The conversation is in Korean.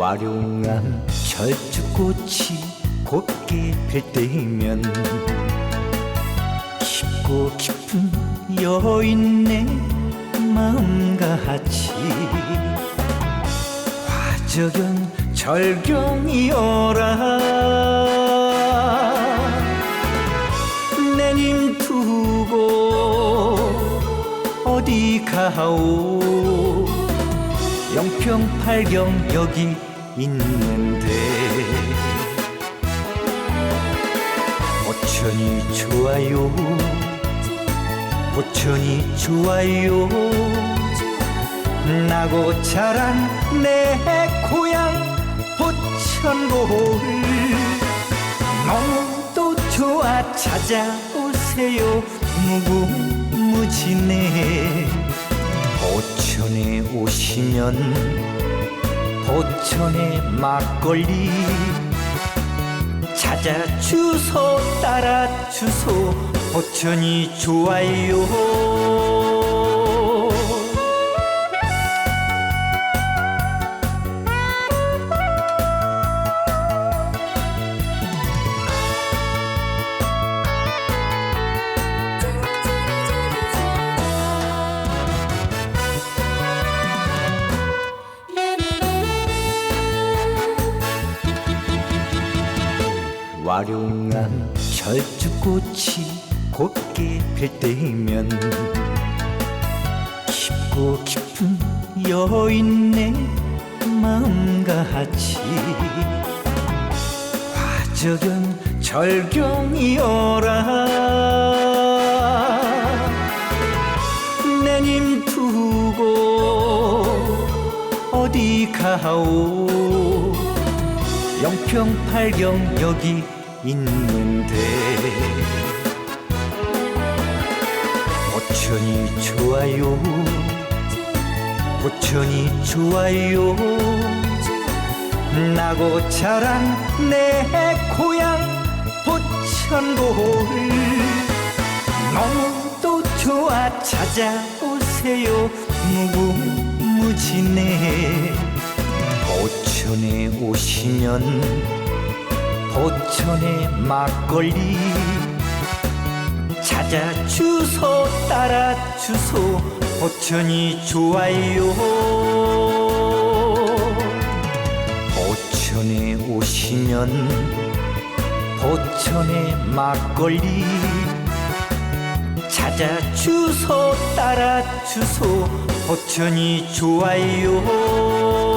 화룡한 철쭉꽃이 곱게 필 때면 깊고 깊은 여인의 마음같이 화적연 절경이여라. 내님 두고 어디 가오? 영평 팔경 여기 있는데. 보천이 좋아요. 보천이 좋아요. 나고 자란 내 고향 보천골. 너무도 좋아. 찾아오세요. 무궁무진해. 보천에 오시면 보천의 막걸리. 찾아 주소 따라 주소. 보천이 좋아요 화룡한 철쭉꽃이 곱게 필 때면 깊고 깊은 여인의 마음같이 화적연 절경이여라. 내님 두고 어디 가오? 영평 팔경 여기 있는데. 보천이 좋아요. 보천이 좋아요. 나고 자란 내 고향 보천골. 너무도 좋아. 찾아오세요. 무궁무진해. 보천에 오시면 보천의 막걸리. 찾아 주소 따라 주소. 보천이 좋아요. 보천에 오시면 보천의 막걸리. 찾아 주소 따라 주소. 보천이 좋아요